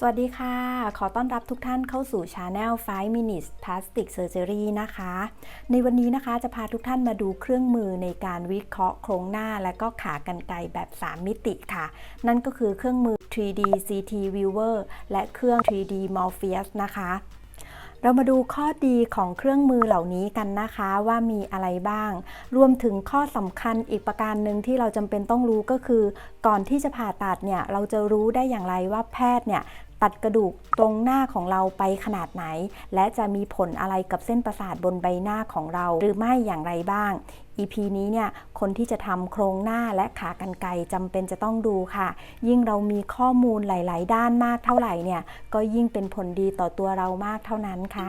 สวัสดีค่ะ ขอต้อนรับทุกท่านเข้าสู่ Channel 5 Minutes Plastic Surgery นะคะ ในวันนี้นะคะจะพาทุกท่านมาดูเครื่องมือในการวิเคราะห์โครงหน้าและก็ขากรรไกรแบบ 3 มิติค่ะ นั่นก็คือเครื่องมือ 3D CT Viewer และเครื่อง 3D Morpheus นะคะ เรามาดูข้อดีของเครื่องมือเหล่านี้กันนะคะว่ามีอะไรบ้าง รวมถึงข้อสำคัญอีกประการหนึ่งที่เราจำเป็นต้องรู้ก็คือ ก่อนที่จะผ่าตัดเนี่ยเราจะรู้ได้อย่างไรว่าแพทย์เนี่ย ตัดกระดูกตรงหน้าของเราไปขนาดไหน และจะมีผลอะไรกับเส้นประสาทบนใบหน้าของเรา หรือไม่อย่างไรบ้าง EP นี้เนี่ยคนที่จะทำโครงหน้าและขากรรไกรจำเป็นจะต้องดูค่ะ ยิ่งเรามีข้อมูลหลาย ๆ ด้านมากเท่าไหร่เนี่ยก็ยิ่งเป็นผลดีต่อตัวเรามากเท่านั้นค่ะ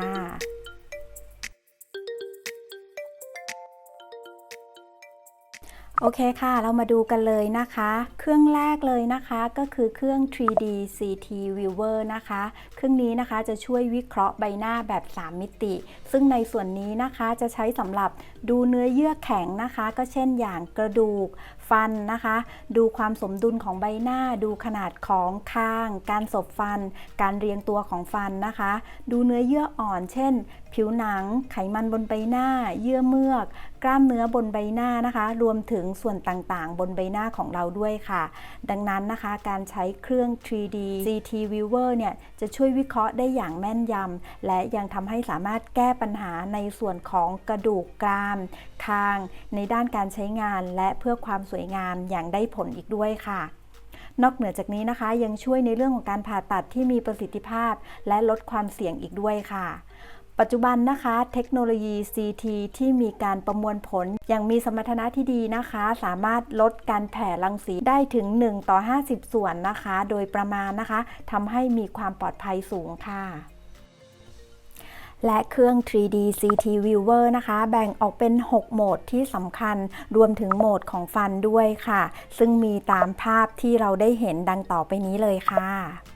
โอเคค่ะ เรามาดูกันเลยนะคะ เครื่องแรกเลยนะคะก็คือเครื่อง 3D CT Viewer นะคะ เครื่องนี้นะคะจะช่วยวิเคราะห์ใบหน้าแบบ 3 มิติ ซึ่งในส่วนนี้นะคะจะใช้สำหรับดูเนื้อเยื่อแข็งนะคะ ก็เช่นอย่างกระดูก ฟันนะคะ ดูความสมดุลของใบหน้า ดูขนาดของคาง การสบฟัน การเรียงตัวของฟันนะคะ ดูเนื้อเยื่ออ่อน เช่น ผิวหนัง ไขมันบนใบหน้า เยื่อเมือก กล้ามเนื้อบนใบหน้านะคะ รวมถึงส่วนต่างๆ บนใบหน้าของเราด้วยค่ะ ดังนั้นนะคะ การใช้เครื่อง 3D CT Viewer เนี่ย จะช่วยวิเคราะห์ได้อย่างแม่นยำ และยังทำให้สามารถแก้ปัญหาในส่วนของกระดูกกราม คาง ในด้านการใช้งาน และเพื่อความสวยงามอย่างได้ผลอีกด้วยค่ะนอกเหนือจากนี้นะคะยังช่วยในเรื่องของการผ่าตัดที่มีประสิทธิภาพ และลดความเสี่ยงอีกด้วยค่ะ ปัจจุบันนะคะ เทคโนโลยี CT ที่มีการประมวลผลอย่างมีสมรรถนะที่ดีนะคะ สามารถลดการแผ่รังสีได้ถึง 1 ต่อ 50 ส่วนนะคะ โดยประมาณนะคะทำให้มีความปลอดภัยสูงค่ะและเครื่อง 3D CT Viewer นะคะ แบ่งออกเป็น 6 โหมดที่สำคัญ รวมถึงโหมดของฟันด้วยค่ะ ซึ่งมีตามภาพที่เราได้เห็นดังต่อไปนี้เลยค่ะ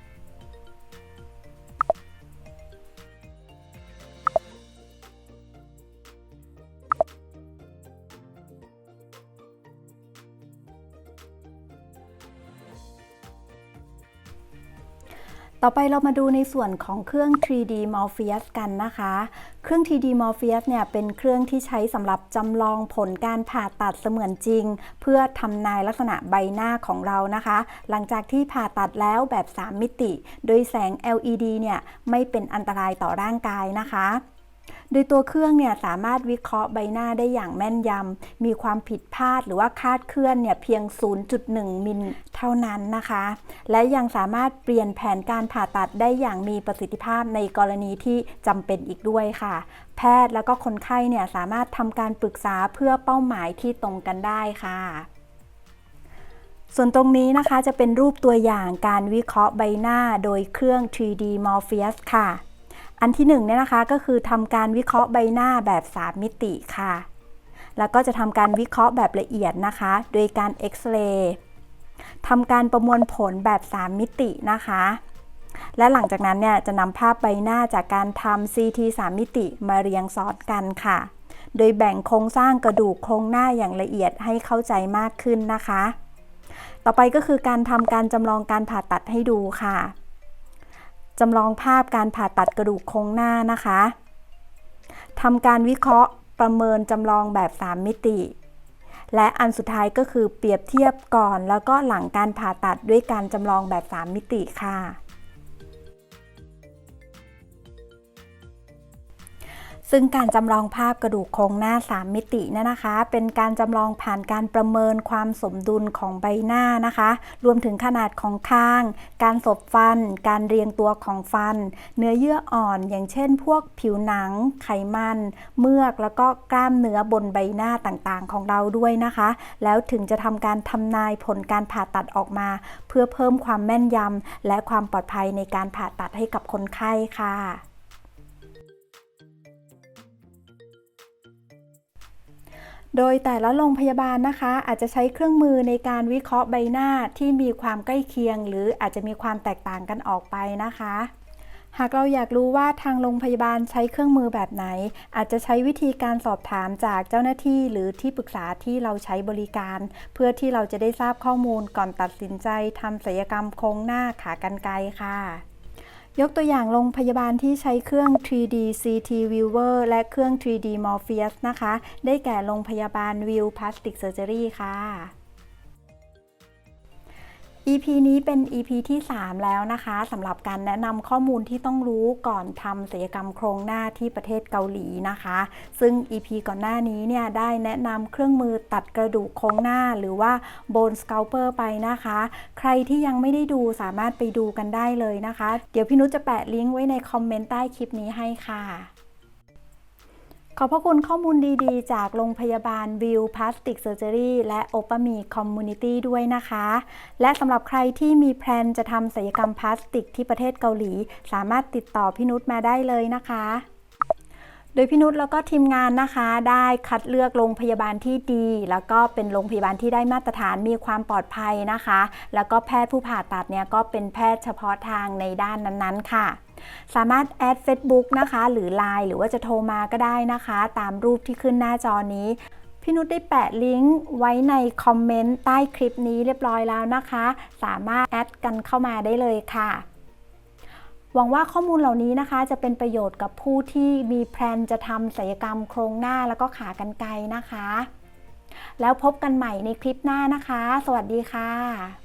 ต่อไปเรามาดูในส่วนของเครื่อง 3D Morpheus กันนะคะ เครื่อง 3D Morpheus เนี่ยเป็นเครื่องที่ใช้สำหรับจำลองผลการผ่าตัดเสมือนจริง เพื่อทำนายลักษณะใบหน้าของเรานะคะ หลังจากที่ผ่าตัดแล้วแบบ 3 มิติ โดยแสง LED เนี่ยไม่เป็นอันตรายต่อร่างกายนะคะ โดยตัวเครื่องเนี่ยสามารถวิเคราะห์ใบหน้าได้อย่างแม่นยำ มีความผิดพลาดหรือว่าคาดเคลื่อนเนี่ยเพียง 0.1 มิลเท่านั้นนะคะ และยังสามารถเปลี่ยนแผนการผ่าตัดได้อย่างมีประสิทธิภาพในกรณีที่จำเป็นอีกด้วยค่ะ แพทย์แล้วก็คนไข้เนี่ยสามารถทำการปรึกษาเพื่อเป้าหมายที่ตรงกันได้ค่ะส่วนตรงนี้นะคะจะเป็นรูปตัวอย่างการวิเคราะห์ใบหน้าโดยเครื่อง 3D Morpheus ค่ะ อันที่หนึ่งเนี่ยนะคะก็คือทำการวิเคราะห์ใบหน้าแบบ 3 มิติค่ะ แล้วก็จะทำการวิเคราะห์แบบละเอียดนะคะ โดยการเอ็กซเรย์ทำการประมวลผลแบบ 3 มิตินะคะ และหลังจากนั้นเนี่ยจะนำภาพใบหน้าจากการทำ CT 3 มิติมาเรียงซ้อนกันค่ะ โดยแบ่งโครงสร้างกระดูกโครงหน้าอย่างละเอียดให้เข้าใจมากขึ้นนะคะ ต่อไปก็คือการทำการจำลองการผ่าตัดให้ดูค่ะ จำลองภาพการผ่าตัดกระดูกโครงหน้านะคะทำการวิเคราะห์ประเมินจำลองแบบ 3 มิติ และอันสุดท้ายก็คือเปรียบเทียบก่อนแล้วก็หลังการผ่าตัดด้วยการจำลองแบบ 3 มิติค่ะ ซึ่งการจำลองภาพกระดูกโครงหน้า 3 มิตินี่ยนะคะ เป็นการจำลองผ่านการประเมินความสมดุลของใบหน้านะคะ รวมถึงขนาดของคาง การสบฟัน การเรียงตัวของฟัน เนื้อเยื่ออ่อนอย่างเช่น พวกผิวหนัง ไขมัน เมือก แล้วก็กล้ามเนื้อบนใบหน้าต่างๆ ของเราด้วยนะคะ แล้วถึงจะทำการทำนายผลการผ่าตัดออกมา เพื่อเพิ่มความแม่นยำและความปลอดภัยในการผ่าตัดให้กับคนไข้ค่ะ โดยแต่ละโรงพยาบาลนะคะ อาจจะใช้เครื่องมือในการวิเคราะห์ใบหน้าที่มีความใกล้เคียง หรืออาจจะมีความแตกต่างกันออกไปนะคะ หากเราอยากรู้ว่าทางโรงพยาบาลใช้เครื่องมือแบบไหน อาจจะใช้วิธีการสอบถามจากเจ้าหน้าที่ หรือที่ปรึกษาที่เราใช้บริการ เพื่อที่เราจะได้ทราบข้อมูลก่อนตัดสินใจทำศัลยกรรมโครงหน้าขากรรไกรค่ะ ยกตัวอย่างโรงพยาบาลที่ใช้เครื่อง 3D CT Viewer และเครื่อง 3D Morpheus นะคะ ได้แก่โรงพยาบาล View Plastic Surgery ค่ะ EP นี้เป็น EP ที่ 3 แล้วนะคะสำหรับการแนะนำข้อมูลที่ต้องรู้ก่อนทำศัลยกรรมโครงหน้าที่ประเทศเกาหลีนะคะ ซึ่ง EP ก่อนหน้านี้เนี่ยได้แนะนำเครื่องมือตัดกระดูกโครงหน้าหรือว่า Bone Scalper ไปนะคะ ใครที่ยังไม่ได้ดูสามารถไปดูกันได้เลยนะคะ เดี๋ยวพี่นุชจะแปะลิงก์ไว้ในคอมเมนต์ใต้คลิปนี้ให้ค่ะ ขอบพระคุณข้อมูลดีๆ จากโรงพยาบาลวิวพลาสติกเซอร์เจอรี่และโอปามีคอมมูนิตี้ด้วยนะคะ และสำหรับใครที่มีแพลนจะทำศัลยกรรมพลาสติกที่ประเทศเกาหลี สามารถติดต่อพี่นุชมาได้เลยนะคะ โดยพี่นุชแล้วก็ทีมงานนะคะ ได้คัดเลือกโรงพยาบาลที่ดี แล้วก็เป็นโรงพยาบาลที่ได้มาตรฐานมีความปลอดภัยนะคะ แล้วก็แพทย์ผู้ผ่าตัดเนี่ยก็เป็นแพทย์เฉพาะทางในด้านนั้นๆ ค่ะ สามารถแอด Facebook นะคะ หรือ Line หรือว่าจะโทรมาก็ได้นะคะ ตามรูปที่ขึ้นหน้าจอนี้พี่นุชได้แปะลิงก์ไว้ในคอมเมนต์ใต้คลิปนี้เรียบร้อยแล้วนะคะ สามารถแอดกันเข้ามาได้เลยค่ะ หวังว่าข้อมูลเหล่านี้นะคะ จะเป็นประโยชน์กับผู้ที่มีแพลนจะทำศัลยกรรมโครงหน้าแล้วก็ขากรรไกรนะคะ แล้วพบกันใหม่ในคลิปหน้านะคะ สวัสดีค่ะ